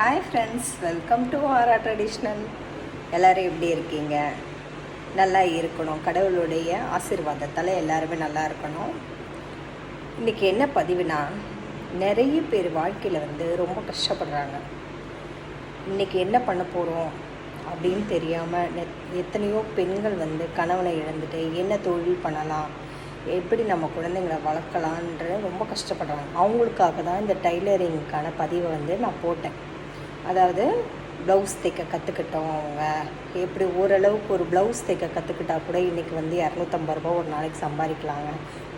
Hi friends welcome to Aura traditional எல்லோரும் எப்படி இருக்கீங்க? நல்லா இருக்கணும். கடவுளுடைய ஆசீர்வாதத்தால் எல்லாருமே நல்லா இருக்கணும். இன்றைக்கி என்ன பதிவுனா நிறைய பேர் வாழ்க்கையில் வந்து ரொம்ப கஷ்டப்படுறாங்க. இன்றைக்கி என்ன பண்ண போகிறோம் அப்படின்னு தெரியாமல் எத்தனையோ பெண்கள் வந்து கணவனை இழந்துட்டு என்ன தொழில் பண்ணலாம் எப்படி நம்ம குழந்தைங்களை வளர்க்கலான்ற ரொம்ப கஷ்டப்படுறாங்க. அவங்களுக்காக தான் இந்த டைலரிங்க்கான பதிவை வந்து நான் போட்டேன். அதாவது ப்ளவுஸ் தைக்க கற்றுக்கிட்டோம் அவங்க. எப்படி ஓரளவுக்கு ஒரு ப்ளவுஸ் தைக்க கற்றுக்கிட்டா கூட இன்றைக்கி வந்து இரநூத்தம்பது ரூபா ஒரு நாளைக்கு சம்பாதிக்கலாங்க.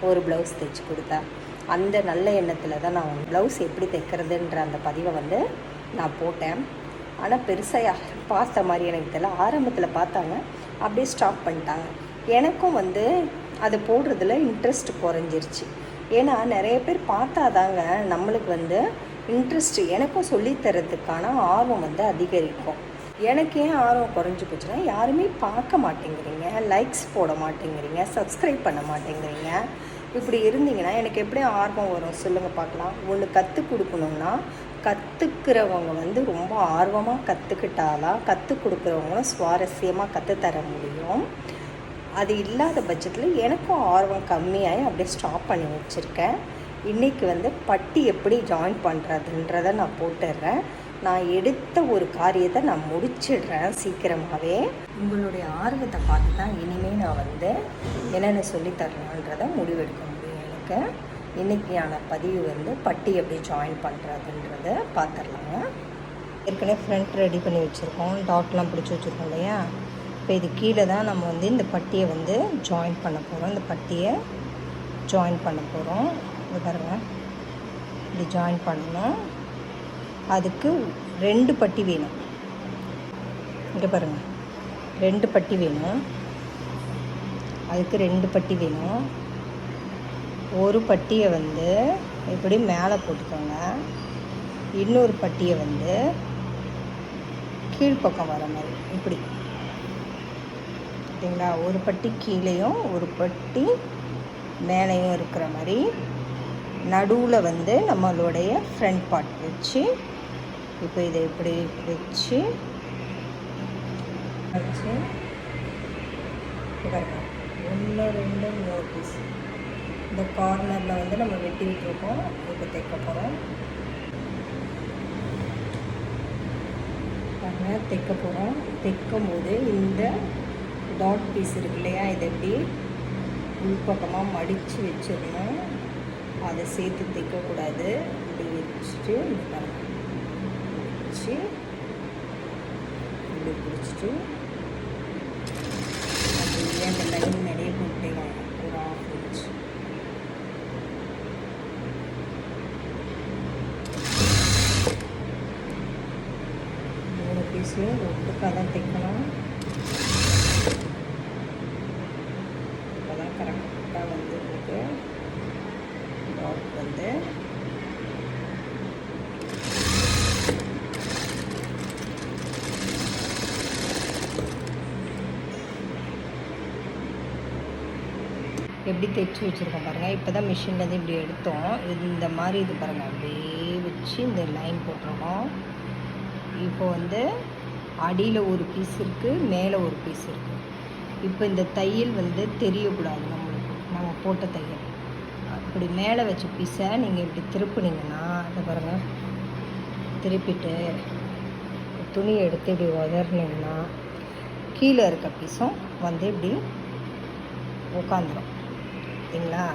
ஒரு ப்ளவுஸ் தைச்சி கொடுத்தா. அந்த நல்ல எண்ணத்தில் தான் நான் ப்ளவுஸ் எப்படி தைக்கிறதுன்ற அந்த பதிவை வந்து நான் போட்டேன். ஆனால் பெருசாக யாரும் பார்த்த மாதிரி எனக்கு தெரியல. ஆரம்பத்தில் பார்த்தாங்க. அப்படியே ஸ்டாப் பண்ணிட்டாங்க. எனக்கும் வந்து அது போடுறதுல இன்ட்ரெஸ்ட் குறைஞ்சிருச்சு. ஏன்னா நிறைய பேர் பார்த்தாதாங்க நம்மளுக்கு வந்து இன்ட்ரெஸ்ட் எனக்கும் சொல்லித்தரதுக்கான ஆர்வம் வந்து அதிகரிக்கும். எனக்கு ஏன் ஆர்வம் குறைஞ்சி போச்சுன்னா யாருமே பார்க்க மாட்டேங்கிறீங்க லைக்ஸ் போட மாட்டேங்கிறீங்க சப்ஸ்கிரைப் பண்ண மாட்டேங்கிறீங்க. இப்படி இருந்தீங்கன்னா எனக்கு எப்படி ஆர்வம் வரும்? சொல்லுங்கள் பார்க்கலாம். ஒன்று கற்றுக் கொடுக்கணுன்னா கற்றுக்கிறவங்க வந்து ரொம்ப ஆர்வமாக கற்றுக்கிட்டாதான் கற்றுக் கொடுக்குறவங்களும் சுவாரஸ்யமாக கற்றுத்தர முடியும். அது இல்லாத பட்சத்தில் எனக்கும் ஆர்வம் கம்மியாகி அப்படியே ஸ்டாப் பண்ணி வச்சுருக்கேன். இன்றைக்கி வந்து பட்டி எப்படி ஜாயின் பண்ணுறதுன்றதை நான் போட்டுடுறேன். நான் எடுத்த ஒரு காரியத்தை நான் முடிச்சிடுறேன் சீக்கிரமாகவே உங்களுடைய ஆர்வத்தை பார்த்து தான் இனிமேல் நான் வந்து என்னென்ன சொல்லித்தரலான்றதை முடிவெடுக்க முடியும் எனக்கு. இன்றைக்கியான பதிவு வந்து பட்டி எப்படி ஜாயின் பண்ணுறதுன்றத பார்த்துடலாங்க. ஏற்கனவே ஃப்ரண்ட் ரெடி பண்ணி வச்சுருக்கோம். டாட்லாம் பிடிச்சி வச்சுருக்கோம் இல்லையா? இப்போ இது கீழே தான் நம்ம வந்து இந்த பட்டியை வந்து ஜாயின் பண்ண போகிறோம் இந்த பட்டியை ஜாயின் பண்ண போகிறோம் இது பாருங்க இப்படி ஜாயின் பண்ணணும் அதுக்கு ரெண்டு பட்டி வேணும். இங்கே பாருங்கள் ரெண்டு பட்டி வேணும். அதுக்கு ரெண்டு பட்டி வேணும். ஒரு பட்டியை வந்து இப்படி மேலே போட்டுக்கோங்க. இன்னொரு பட்டியை வந்து கீழ்ப்பக்கம் வர மாதிரி இப்படி. பார்த்தீங்களா ஒரு பட்டி கீழேயும் ஒரு பட்டி மேலேயும் இருக்கிற மாதிரி நடுவில் வந்து நம்மளுடைய ஃப்ரண்ட் பார்ட் வச்சு இப்போ இதை இப்படி வச்சு வச்சு ஒன்று ரெண்டு மூணு பீஸ் இந்த கார்னரில் வந்து நம்ம வெட்டி விட்டுருக்கோம். இப்போ தைக்க போகிறோம் பாருங்க தைக்க போகிறோம் தைக்கும் போது இந்த டாட் பீஸ் இருக்கு இல்லையா? இதை எப்படி உள்பக்கமாக மடித்து வச்சிடணும். அதை சேர்த்து தைக்கக்கூடாது. இப்படி வச்சுட்டு வச்சு இப்படி பிடிச்சிட்டு அப்படியே அந்த லைன் நிறைய போட்டே வாங்க ஒரு ஆஃப் மூணு பீஸில் ஒட்டுக்காக தான் தைக்கணும் இப்போ தான் கரெக்டாக வந்து உங்களுக்கு டாட் வந்து எப்படி தைச்சி வச்சுருக்கோம் பாருங்கள் இப்போ தான் மிஷின்லேருந்து இப்படி எடுத்தோம். இது இந்த மாதிரி இது பாருங்கள் அப்படியே வச்சு இந்த லைன் போட்டிருக்கோம். இப்போ வந்து அடியில் ஒரு பீஸ் இருக்குது மேலே ஒரு பீஸ் இருக்குது இப்போ இந்த தையல் வந்து தெரியக்கூடாது நம்மளுக்கு. நம்ம போட்ட தையல். அப்படி மேலே வச்ச பீஸை நீங்கள் இப்படி திருப்புனீங்கன்னா அதை பாருங்கள் திருப்பிட்டு துணியை எடுத்து இப்படி உதறினீங்கன்னா கீழே இருக்க பீஸும் வந்து இப்படி உட்காந்துரும் பார்த்தீங்களா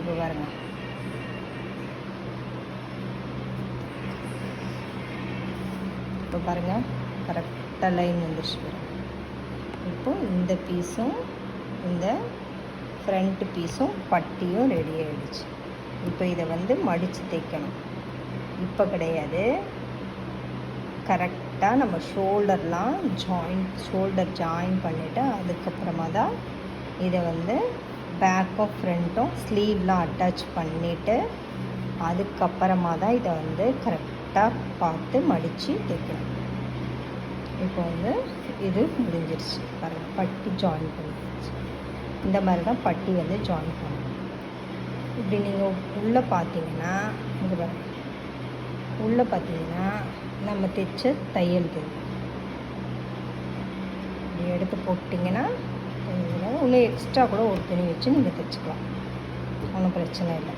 இப்போ பாருங்க. இப்போ பாருங்க. கரெக்டாக லைன் வந்துருச்சு பாருங்க. இப்போ இந்த பீஸும் இந்த ஃப்ரண்ட் பீஸும் பட்டியும் ரெடி ஆகிடுச்சு இப்போ இதை வந்து மடித்து தைக்கணும். இப்போ கிடையாது. கரெக்டாக நம்ம ஷோல்டர்லாம் ஜாயின் ஷோல்டர் ஜாயின் பண்ணிவிட்டு அதுக்கப்புறமா தான் இதை வந்து பேக்கும் ஃப்ரண்ட்டும் ஸ்லீவ்லாம் அட்டாச் பண்ணிவிட்டு அதுக்கப்புறமா தான் இதை வந்து கரெக்டாக பார்த்து மடித்து தைக்கணும். இப்போ வந்து இது முடிஞ்சிருச்சு. பாருங்கள் பட்டி ஜாயின் பண்ணிடுச்சு இந்த மாதிரி தான் பட்டி வந்து ஜாயின் பண்ணணும். இப்படி நீங்கள் உள்ளே பார்த்தீங்கன்னா இது உள்ளே பார்த்தீங்கன்னா நம்ம தைச்ச தையல் தெரியும் எடுத்து போட்டிங்கன்னா கொஞ்சம் இன்னும் எக்ஸ்ட்ரா கூட ஒரு துணி வச்சு நீங்கள் தைச்சிக்கலாம். ஒன்றும் பிரச்சனை இல்லை.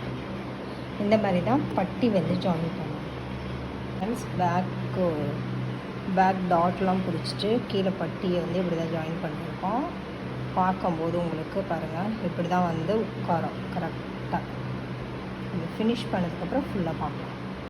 இந்த மாதிரி தான் பட்டி வந்து ஜாயின் பண்ணணும் ஃப்ரெண்ட்ஸ் பேக்கு பேக் டாட்லாம் பிடிச்சிட்டு கீழே பட்டியை வந்து இப்படி தான் ஜாயின் பண்ணியிருக்கோம். பார்க்கும்போது உங்களுக்கு பாருங்கள் இப்படி தான் வந்து உட்காரம். கரெக்டாக இது ஃபினிஷ் பண்ணதுக்கப்புறம் ஃபுல்லாக பார்க்கலாம்.